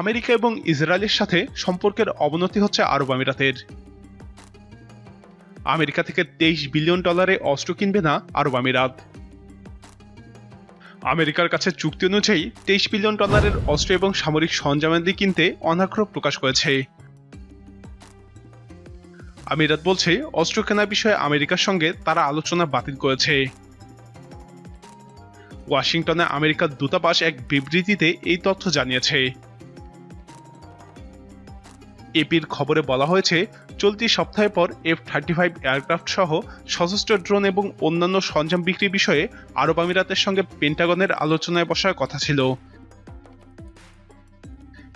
America এবং ইসরায়েলের সাথে সম্পর্কের অবনতি হচ্ছে আরব আমিরাতের। আমেরিকা থেকে তেইশ বিলিয়ন ডলারে অস্ত্র কিনবে না আরব আমিরাত। আমেরিকার কাছে চুক্তি অনুযায়ী তেইশ বিলিয়ন ডলারের অস্ত্র এবং সামরিক সরঞ্জামাদি কিনতে অনাগ্রহ প্রকাশ করেছে। আমিরাত বলছে, অস্ত্র কেনার বিষয়ে আমেরিকার সঙ্গে তারা আলোচনা বাতিল করেছে। ওয়াশিংটনে আমেরিকার দূতাবাস এক বিবৃতিতে এই তথ্য জানিয়েছে। এপির খবরে বলা হয়েছে, চলতি সপ্তাহে পর এফ থার্টি ফাইভ এয়ারক্রাফট সহ সশস্ত্র ড্রোন এবং অন্যান্য সরঞ্জাম বিক্রি বিষয়ে আরব আমিরাতের সঙ্গে পেন্টাগনের আলোচনায় বসার কথা ছিল।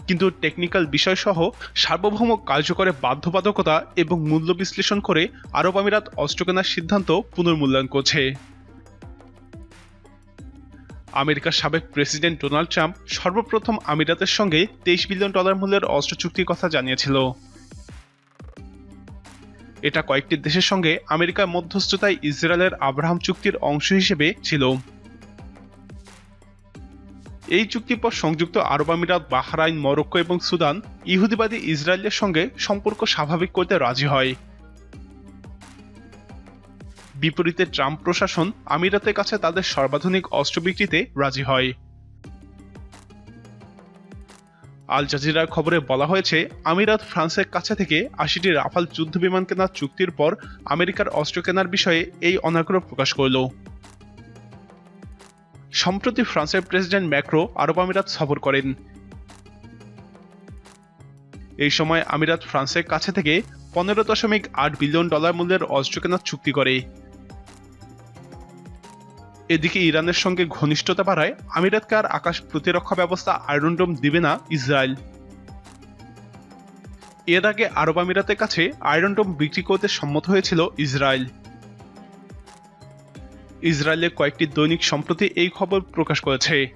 কিন্তু টেকনিক্যাল বিষয় সহ সার্বভৌম কার্যকরে বাধ্যবাধকতা এবং মূল্য বিশ্লেষণ করে আরব আমিরাত অস্ত্র কেনার সিদ্ধান্ত পুনর্মূল্যায়ন করছে। আমেরিকার সাবেক প্রেসিডেন্ট ডোনাল্ড ট্রাম্প সর্বপ্রথম আমিরাতের সঙ্গে তেইশ বিলিয়ন ডলার মূল্যের অস্ত্র চুক্তির কথা জানিয়েছিল। এটা কয়েকটি দেশের সঙ্গে আমেরিকার মধ্যস্থতায় ইসরায়েলের আব্রাহাম চুক্তির অংশ হিসেবে ছিল। এই চুক্তির পর সংযুক্ত আরব আমিরাত, বাহরাইন, মরক্কো এবং সুদান ইহুদিবাদী ইসরায়েলের সঙ্গে সম্পর্ক স্বাভাবিক করতে রাজি হয়। বিপরীতে ট্রাম্প প্রশাসন আমিরাতের কাছে তাদের সর্বাধুনিক অস্ত্র বিক্রিতে রাজি হয়। আল জাজিরার খবরে বলা হয়েছে, আমিরাত ফ্রান্সের কাছে থেকে আশিটি রাফাল যুদ্ধ বিমান কেনার চুক্তির পর আমেরিকার অস্ত্র কেনার বিষয়ে এই অনাগ্রহ প্রকাশ করল। সম্প্রতি ফ্রান্সের প্রেসিডেন্ট ম্যাক্রো আরব আমিরাত সফর করেন। এই সময় আমিরাত ফ্রান্সের কাছে থেকে পনেরো দশমিক আট বিলিয়ন ডলার মূল্যের অস্ত্র কেনার চুক্তি করে। এদিকে ইরানের সঙ্গে ঘনিষ্ঠতা বাড়ায় আমিরাতকে আর আকাশ প্রতিরক্ষা ব্যবস্থা আয়রনডোম দিবে না ইসরায়েল। এর আগে আরব আমিরাতের কাছে আয়রনডোম বিক্রি করতে সম্মত হয়েছিল ইসরায়েল। ইসরায়েলের কয়েকটি দৈনিক সম্প্রতি এই খবর প্রকাশ করেছে।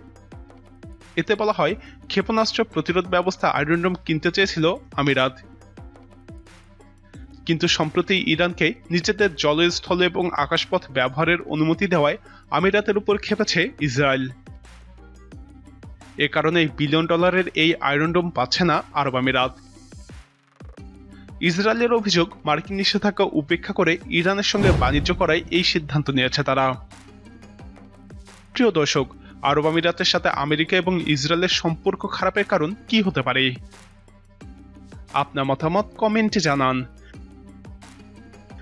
এতে বলা হয়, ক্ষেপণাস্ত্র প্রতিরোধ ব্যবস্থা আয়রনডোম কিনতে চেয়েছিল আমিরাত। কিন্তু সম্প্রতি ইরানকে নিজেদের জলস্থল এবং আকাশপথ ব্যবহারের অনুমতি দেওয়ায় আমিরাতের উপর খেপেছে ইসরায়েল। এ কারণে বিলিয়ন ডলারের এই আয়রনডোম পাচ্ছে না আরব আমিরাত। ইসরায়েলের অভিযোগ, মার্কিন নিষেধাজ্ঞা উপেক্ষা করে ইরানের সঙ্গে বাণিজ্য করায় এই সিদ্ধান্ত নিয়েছে তারা। প্রিয় দর্শক, আরব আমিরাতের সাথে আমেরিকা এবং ইসরায়েলের সম্পর্ক খারাপের কারণ কি হতে পারে? আপনার মতামত কমেন্টে জানান।